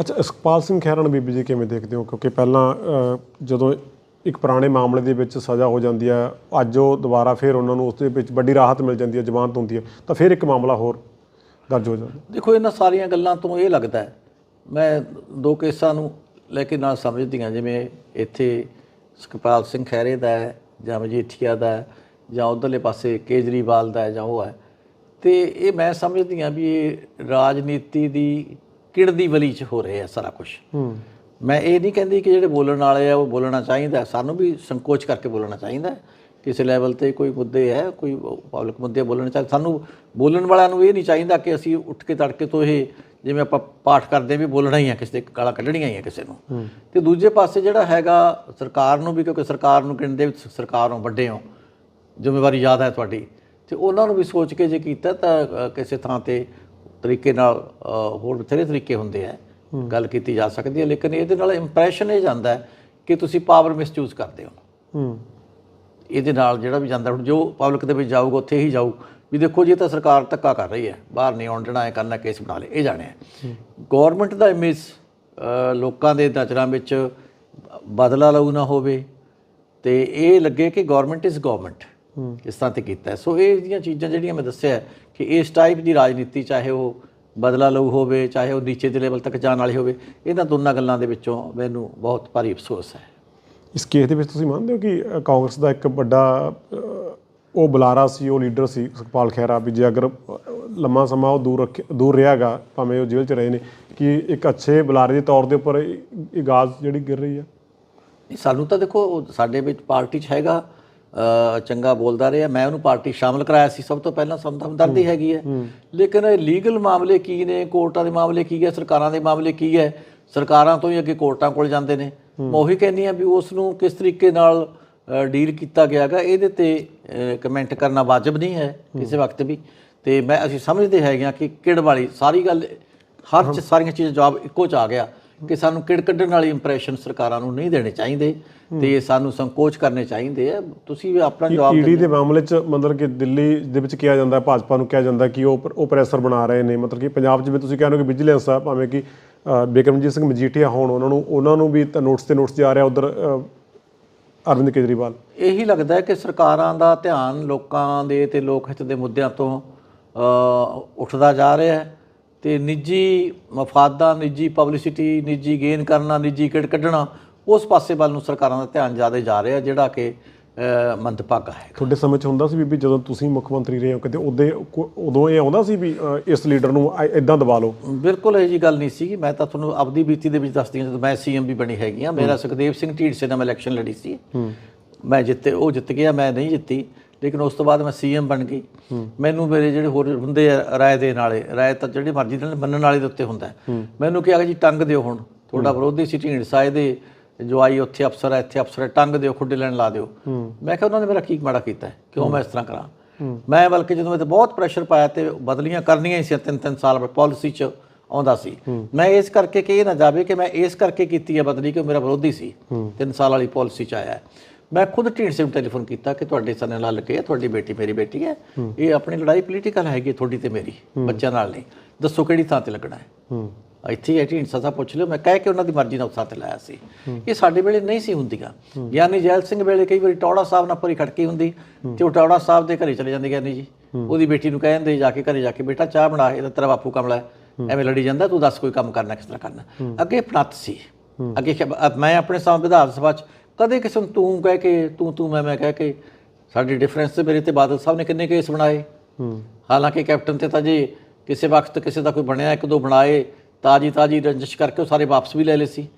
ਅੱਛਾ ਸੁਖਪਾਲ ਸਿੰਘ ਖਹਿਰਾ ਨੂੰ ਬੀਬੀ ਜੀ ਕਿਵੇਂ ਦੇਖਦੇ ਹੋ? ਕਿਉਂਕਿ ਪਹਿਲਾਂ ਜਦੋਂ ਇੱਕ ਪੁਰਾਣੇ ਮਾਮਲੇ ਦੇ ਵਿੱਚ ਸਜ਼ਾ ਹੋ ਜਾਂਦੀ ਹੈ, ਅੱਜ ਉਹ ਦੁਬਾਰਾ ਫਿਰ ਉਹਨਾਂ ਨੂੰ ਉਸ ਦੇ ਵਿੱਚ ਵੱਡੀ ਰਾਹਤ ਮਿਲ ਜਾਂਦੀ ਹੈ, ਜ਼ਮਾਨਤ ਹੁੰਦੀ ਹੈ, ਤਾਂ ਫਿਰ ਇੱਕ ਮਾਮਲਾ ਹੋਰ ਦਰਜ ਹੋ ਜਾਂਦਾ। ਦੇਖੋ, ਇਹਨਾਂ ਸਾਰੀਆਂ ਗੱਲਾਂ ਤੋਂ ਇਹ ਲੱਗਦਾ ਹੈ, ਮੈਂ ਦੋ ਕੇਸਾਂ ਨੂੰ ਲੈ ਕੇ ਨਾਲ ਸਮਝਦੀ ਹਾਂ ਜਿਵੇਂ ਇੱਥੇ ਸੁਖਪਾਲ ਸਿੰਘ ਖਹਿਰੇ ਦਾ ਹੈ, ਜਾਂ ਮਜੀਠੀਆ ਦਾ ਹੈ, ਜਾਂ ਉਧਰਲੇ ਪਾਸੇ ਕੇਜਰੀਵਾਲ ਦਾ ਹੈ, ਜਾਂ ਉਹ ਹੈ। ਤੇ ਇਹ ਮੈਂ ਸਮਝਦੀ ਹਾਂ ਵੀ ਇਹ ਰਾਜਨੀਤੀ ਦੀ ਕਿੜਦੀ ਵਲੀ ਚ ਹੋ ਰਿਹਾ ਹੈ ਸਾਰਾ ਕੁਝ ਹੂੰ। ਮੈਂ ਇਹ ਨਹੀਂ ਕਹਿੰਦੀ ਕਿ ਜਿਹੜੇ ਬੋਲਣ ਵਾਲੇ ਆ ਉਹ ਬੋਲਣਾ ਚਾਹੀਦਾ। ਹੈ। ਸਾਨੂੰ ਵੀ ਸੰਕੋਚ ਕਰਕੇ ਬੋਲਣਾ ਚਾਹੀਦਾ। ਹੈ। ਕਿਸੇ ਲੈਵਲ ਤੇ ਕੋਈ ਮੁੱਦੇ ਹੈ ਕੋਈ ਪਬਲਿਕ ਮੁੱਦੇ ਬੋਲਣੇ ਚਾਹੀਦੇ ਸਾਨੂੰ ਬੋਲਣ ਵਾਲਿਆਂ ਨੂੰ ਇਹ ਨਹੀਂ ਚਾਹੀਦਾ ਕਿ ਅਸੀਂ ਉੱਠ ਕੇ ਤੜਕੇ ਤੋਂ ਇਹ ਜਿਵੇਂ ਆਪਾਂ ਪਾਠ ਕਰਦੇ ਹਾਂ ਵੀ ਬੋਲਣਾ ਹੀ ਆ ਕਿਸੇ ਦੇ ਗਾਲਾਂ ਕੱਢਣੀਆਂ ਹੀ ਆ ਕਿਸੇ ਨੂੰ। ਤੇ ਦੂਜੇ ਪਾਸੇ ਜਿਹੜਾ ਹੈਗਾ ਸਰਕਾਰ ਨੂੰ ਵੀ ਕਿਉਂਕਿ ਸਰਕਾਰ ਨੂੰ ਕਹਿੰਦੇ ਵੀ ਸਰਕਾਰ ਨੂੰ ਵੱਡੇ ਹੋ ਜ਼ਿੰਮੇਵਾਰੀ ਜ਼ਿਆਦਾ ਹੈ ਤੁਹਾਡੀ। ਤੇ ਉਹਨਾਂ ਨੂੰ ਵੀ ਸੋਚ ਕੇ ਜੇ ਕੀਤਾ ਤਾਂ ਕਿਸੇ ਥਾਂ ਤੇ ਤਰੀਕੇ ਨਾਲ ਹੋਰ ਬਥੇਰੇ ਤਰੀਕੇ ਹੁੰਦੇ ਆ ਗੱਲ ਕੀਤੀ ਜਾ ਸਕਦੀ ਹੈ ਲੇਕਿਨ ਇਹਦੇ ਨਾਲ ਇੰਪ੍ਰੈਸ਼ਨ ਇਹ ਜਾਂਦਾ ਹੈ ਕਿ ਤੁਸੀਂ ਪਾਵਰ ਮਿਸਯੂਜ਼ ਕਰਦੇ ਹੋ। ਹੂੰ। ਇਹਦੇ ਨਾਲ ਜਿਹੜਾ ਵੀ ਜਾਂਦਾ ਹੁਣ ਜੋ ਪਬਲਿਕ ਦੇ ਵਿੱਚ ਜਾਊਗਾ ਉੱਥੇ ਹੀ ਜਾਊ ਵੀ ਦੇਖੋ ਜੀ ਇਹ ਤਾਂ ਸਰਕਾਰ ਧੱਕਾ ਕਰ ਰਹੀ ਹੈ ਬਾਹਰ ਨਹੀਂ ਆਉਣ ਦੇਣਾ ਇਹ ਕਰਨਾ ਕੇਸ ਬਣਾ ਲੇ ਇਹ ਜਾਣਿਆ ਗਵਰਨਮੈਂਟ ਦਾ ਇਮੇਜ ਲੋਕਾਂ ਦੇ ਨਜ਼ਰਾਂ ਵਿੱਚ ਬਦਲਾ ਲਊ ਨਾ ਹੋਵੇ ਤੇ ਇਹ ਲੱਗੇ ਕਿ ਗਵਰਨਮੈਂਟ ਇਜ਼ ਗਵਰਨਮੈਂਟ ਇਸ ਤਰ੍ਹਾਂ ਤੇ ਕੀਤਾ। ਸੋ ਇਹ ਜਿਹੜੀਆਂ ਚੀਜ਼ਾਂ ਜਿਹੜੀਆਂ ਮੈਂ ਦੱਸਿਆ ਕਿ ਇਸ ਟਾਈਪ ਦੀ ਰਾਜਨੀਤੀ ਚਾਹੇ ਉਹ ਬਦਲਾ ਲਊ ਹੋਵੇ ਚਾਹੇ ਉਹ ਨੀਚੇ ਦੇ ਲੈਵਲ ਤੱਕ ਜਾਣ ਵਾਲੀ ਹੋਵੇ ਇਹਨਾਂ ਦੋਨਾਂ ਗੱਲਾਂ ਦੇ ਵਿੱਚੋਂ ਮੈਨੂੰ ਬਹੁਤ ਭਾਰੀ ਅਫਸੋਸ ਹੈ ਇਸ ਕੇਸ ਦੇ ਵਿੱਚ ਤੁਸੀਂ ਮੰਨਦੇ ਹੋ ਕਿ ਕਾਂਗਰਸ ਦਾ ਇੱਕ ਵੱਡਾ ਉਹ ਬੁਲਾਰਾ ਸੀ ਉਹ ਲੀਡਰ ਸੀ ਸੁਖਪਾਲ ਖਹਿਰਾ ਵੀ ਜੇ ਅਗਰ ਲੰਮਾ ਸਮਾਂ ਉਹ ਦੂਰ ਦੂਰ ਰਿਹਾਗਾ ਭਾਵੇਂ ਉਹ ਜੇਲ੍ਹ 'ਚ ਰਹੇ ਨੇ ਕਿ ਇੱਕ ਅੱਛੇ ਬੁਲਾਰੇ ਦੇ ਤੌਰ ਦੇ ਉੱਪਰ ਇਹ ਗਾਜ਼ ਜਿਹੜੀ ਗਿਰ ਰਹੀ ਹੈ ਸਾਨੂੰ ਤਾਂ ਦੇਖੋ ਸਾਡੇ ਵਿੱਚ ਪਾਰਟੀ 'ਚ ਹੈਗਾ ਚੰਗਾ ਬੋਲਦਾ ਰਿਹਾ। ਮੈਂ ਉਹਨੂੰ ਪਾਰਟੀ ਸ਼ਾਮਲ ਕਰਾਇਆ ਸੀ। ਸਭ ਤੋਂ ਪਹਿਲਾਂ ਸਭ ਹਮਦਰਦੀ ਹੈਗੀ ਹੈ। ਲੇਕਿਨ ਲੀਗਲ ਮਾਮਲੇ ਕੀ ਨੇ? ਕੋਰਟਾਂ ਦੇ ਮਾਮਲੇ ਕੀ ਹੈ? ਸਰਕਾਰਾਂ ਦੇ ਮਾਮਲੇ ਕੀ ਹੈ? ਸਰਕਾਰਾਂ ਤੋਂ ਹੀ ਅੱਗੇ ਕੋਰਟਾਂ ਕੋਲ ਜਾਂਦੇ ਨੇ। ਮੈਂ ਉਹੀ ਕਹਿੰਦੀ ਆ ਵੀ ਉਸ ਨੂੰ ਕਿਸ ਤਰੀਕੇ ਨਾਲ ਡੀਲ ਕੀਤਾ ਗਿਆਗਾ ਇਹਦੇ ਤੇ ਕਮੈਂਟ ਕਰਨਾ ਵਾਜਬ ਨਹੀਂ ਹੈ ਕਿਸੇ ਵਕਤ ਵੀ। ਤੇ ਮੈਂ ਅਸੀਂ ਸਮਝਦੇ ਹੈਗੇ ਆ ਕਿ ਕਿੜ ਵਾਲੀ ਸਾਰੀ ਗੱਲ ਹਰ ਚ ਸਾਰੀਆਂ ਚੀਜ਼ਾਂ ਜਵਾਬ ਇੱਕੋ ਚ ਆ ਗਿਆ। ਕਿ ਸਾਨੂੰ ਕਿੜ ਕੱਢਣ ਵਾਲੀ ਇੰਪ੍ਰੈਸ਼ਨ ਸਰਕਾਰਾਂ ਨੂੰ ਨਹੀਂ ਦੇਣੇ ਚਾਹੀਦੇ ਤੇ ਸਾਨੂੰ ਸੰਕੋਚ ਕਰਨੇ ਚਾਹੀਦੇ ਆ। ਤੁਸੀਂ ਵੀ ਆਪਣਾ ਜਵਾਬ ਈਡੀ ਦੇ ਮਾਮਲੇ 'ਚ ਮਤਲਬ ਕਿ ਦਿੱਲੀ ਦੇ ਵਿੱਚ ਕਿਹਾ ਜਾਂਦਾ ਭਾਜਪਾ ਨੂੰ ਕਿਹਾ ਜਾਂਦਾ ਕਿ ਉਹ ਉਹ ਪ੍ਰੈਸ਼ਰ ਬਣਾ ਰਹੇ ਨੇ। ਮਤਲਬ ਕਿ ਪੰਜਾਬ 'ਚ ਵੀ ਤੁਸੀਂ ਕਹਿੰਦੇ ਹੋ ਕਿ ਵਿਜੀਲੈਂਸ ਆ ਭਾਵੇਂ ਕਿ ਬਿਕਰਮਜੀਤ ਸਿੰਘ ਮਜੀਠੀਆ ਹੋਣ ਉਹਨਾਂ ਨੂੰ ਉਹਨਾਂ ਨੂੰ ਵੀ ਤਾਂ ਨੋਟਿਸ ਤੇ ਨੋਟਿਸ ਜਾ ਰਿਹਾ ਉਧਰ ਅਰਵਿੰਦ ਕੇਜਰੀਵਾਲ। ਇਹੀ ਲੱਗਦਾ ਹੈ ਕਿ ਸਰਕਾਰਾਂ ਦਾ ਧਿਆਨ ਲੋਕਾਂ ਦੇ ਤੇ ਲੋਕ ਹਿੱਤ ਦੇ ਮੁੱਦਿਆਂ ਤੋਂ ਉੱਠਦਾ ਜਾ ਰਿਹਾ ਹੈ। ਤੇ ਨਿੱਜੀ ਮਫਾਦਾਂ ਨਿੱਜੀ ਪਬਲਿਸਿਟੀ ਨਿੱਜੀ ਗੇਨ ਕਰਨਾ ਨਿੱਜੀ ਕਿੜ ਕੱਢਣਾ ਉਸ ਪਾਸੇ ਵੱਲ ਨੂੰ ਸਰਕਾਰਾਂ ਦਾ ਧਿਆਨ ਜ਼ਿਆਦਾ ਜਾ ਰਿਹਾ ਜਿਹੜਾ ਕਿ ਮੰਦਭਾਗਾ ਹੈ। ਤੁਹਾਡੇ ਸਮੇਂ 'ਚ ਹੁੰਦਾ ਸੀ ਬੀਬੀ ਜਦੋਂ ਤੁਸੀਂ ਮੁੱਖ ਮੰਤਰੀ ਰਹੇ ਹੋ ਕਿਤੇ ਉਹਦੇ ਉਦੋਂ ਇਹ ਆਉਂਦਾ ਸੀ ਵੀ ਇਸ ਲੀਡਰ ਨੂੰ ਇਦਾਂ ਦਬਾ ਲਓ? ਬਿਲਕੁਲ ਇਹ ਜੀ ਗੱਲ ਨਹੀਂ ਸੀ ਮੈਂ ਤਾਂ ਤੁਹਾਨੂੰ ਆਪਦੀ ਬੀਤੀ ਦੇ ਵਿੱਚ ਦੱਸਦੀ ਹਾਂ ਜਦੋਂ ਮੈਂ ਸੀਐਮ ਵੀ ਬਣੀ ਹੈਗੀ ਆ ਮੇਰਾ ਸੁਖਦੇਵ ਸਿੰਘ ਢੀਂਡਸੇ ਨਾਲ ਮੈਂ ਇਲੈਕਸ਼ਨ ਲੜੀ ਸੀ। ਮੈਂ ਜਿੱਤੇ ਉਹ ਜਿੱਤ ਗਿਆ ਮੈਂ ਨਹੀਂ ਜਿੱਤੀ। ਲੇਕਿਨ ਉਸ ਤੋਂ ਬਾਅਦ ਮੈਂ ਸੀਐਮ ਬਣ ਗਈ। ਮੈਨੂੰ ਮੇਰੇ ਜਿਹੜੇ ਹੋਰ ਹੁੰਦੇ ਆ ਰਾਏ ਦੇਣ ਵਾਲੇ ਰਾਏ ਤਾਂ ਜਿਹੜੀ ਮਰਜ਼ੀ ਨਾਲ ਮੰਨਣ ਵਾਲੇ ਦੇ ਉੱਤੇ ਹੁੰਦਾ। ਮੈਨੂੰ ਕਿਹਾ ਜੀ ਟੰਗ ਦਿਓ ਹੁਣ, ਤੁਹਾਡਾ ਵਿਰੋਧੀ ਸੀ ਢੀਂਡਸਾ ਇਹਦੇ ਜੋ ਆਈ ਉੱਥੇ ਅਫਸਰ ਹੈ ਇੱਥੇ ਅਫਸਰ ਹੈ ਟੰਗ ਦਿਓ, ਖੁੱਡੇ ਲੈਣ ਲਾ ਦਿਓ। ਮੈਂ ਕਿਹਾ ਉਹਨਾਂ ਨੇ ਮੇਰਾ ਕੀ ਮਾੜਾ ਕੀਤਾ ਕਿਉਂ ਮੈਂ ਇਸ ਤਰ੍ਹਾਂ ਕਰਾਂ? ਮੈਂ ਬਲਕਿ ਜਦੋਂ ਮੈਂ ਤੇ ਬਹੁਤ ਪ੍ਰੈਸ਼ਰ ਪਾਇਆ ਤੇ ਬਦਲੀਆਂ ਕਰਨੀਆਂ ਹੀ ਸੀ ਤਿੰਨ ਤਿੰਨ ਸਾਲ ਬਾਅਦ ਪਾਲਿਸੀ 'ਚ ਆਉਂਦਾ ਸੀ। ਮੈਂ ਇਸ ਕਰਕੇ ਕਿ ਇਹ ਨਾ ਜਾਵੇ ਕਿ ਮੈਂ ਇਸ ਕਰਕੇ ਕੀਤੀ ਹੈ ਬਦਲੀ ਕਿ ਮੇਰਾ ਵਿਰੋਧੀ ਸੀ। ਤਿੰਨ ਸਾਲ ਵਾਲੀ ਪਾਲਿਸੀ 'ਚ ਆਇਆ ਮੈਂ ਖੁਦ ਢੀਂਡਸੇ ਨੂੰ ਟੈਲੀਫੋਨ ਕੀਤਾ ਕਿ ਤੁਹਾਡੇ ਸਨੇ ਨਾਲ ਲੱਗੇ ਤੁਹਾਡੀ ਬੇਟੀ ਮੇਰੀ ਬੇਟੀ ਹੈ। ਇਹ ਆਪਣੀ ਲੜਾਈ ਪੋਲੀਟੀਕਲ ਹੈਗੀ ਤੁਹਾਡੀ ਤੇ ਮੇਰੀ, ਬੱਚਿਆਂ ਨਾਲ ਨਹੀਂ। ਦੱਸੋ ਕਿਹੜੀ ਥਾਂ ਤੇ ਲੱਗਣਾ ਹੈ? ਇੱਥੇ ਹੀ ਢੀਂਡਸਾ ਸਾਹਿਬ ਪੁੱਛ ਲਿਓ। ਮੈਂ ਕਹਿ ਕੇ ਉਹਨਾਂ ਦੀ ਮਰਜ਼ੀ ਨਾਲ ਉਸ ਥਾਂ ਤੇ ਲਾਇਆ ਸੀ। ਇਹ ਸਾਡੇ ਵੇਲੇ ਨਹੀਂ ਸੀ ਹੁੰਦੀਆਂ। ਗਿਆਨੀ ਜੈਲ ਸਿੰਘ ਵੇਲੇ ਕਈ ਵਾਰੀ ਟੌੜਾ ਸਾਹਿਬ ਨਾਲ ਪੂਰੀ ਖੜਕੀ ਹੁੰਦੀ। ਤੇ ਉਹ ਟੌੜਾ ਸਾਹਿਬ ਦੇ ਘਰੇ ਚਲੇ ਜਾਂਦੇ ਗਿਆਨੀ ਜੀ। ਉਹਦੀ ਬੇਟੀ ਨੂੰ ਕਹਿੰਦੇ ਜਾ ਕੇ ਘਰੇ ਜਾ ਕੇ ਬੇਟਾ, ਚਾਹ ਬਣਾ, ਇਹਦਾ ਤੇਰਾ ਬਾਪੂ ਕਮਲਾ ਹੈ। ਐਵੇਂ ਲੜੀ ਜਾਂਦਾ, ਤੂੰ ਦੱਸ ਕੋਈ ਕੰਮ ਕਰਨਾ, ਕਿਸ ਤਰ੍ਹਾਂ ਕਰਨਾ। ਅੱਗੇ ਫਨੱਤ ਸੀ। ਅੱਗੇ ਮੈਂ ਆਪਣੇ ਸਾਹ ਵਿਧਾਨ ਸਭਾ ਚ ਕਦੇ ਕਿਸੇ ਨੂੰ ਤੂੰ ਕਹਿ ਕੇ ਤੂੰ ਤੂੰ ਮੈਂ ਮੈਂ ਕਹਿ ਕੇ ਸਾਡੀ ਡਿਫਰੈਂਸ ਤੇ ਮੇਰੇ ਤੇ ਬਾਦਲ ਸਾਹਿਬ ਨੇ ਕਿੰਨੇ ਕੇਸ ਬਣਾਏ। ਹੂੰ। ਹਾਲਾਂਕਿ ਕੈਪਟਨ ਤੇ ਤਾਂ ਜੀ ਕਿਸੇ ਵਕਤ ਕਿਸੇ ਦਾ ਕੋਈ ਬਣਿਆ ਇੱਕ ਦੋ ਬਣਾਏ ਤਾਜੀ ਤਾਜੀ ਰੰਜਿਸ਼ ਕਰਕੇ ਉਹ ਸਾਰੇ ਵਾਪਸ ਵੀ ਲੈ ਲਏ ਸੀ।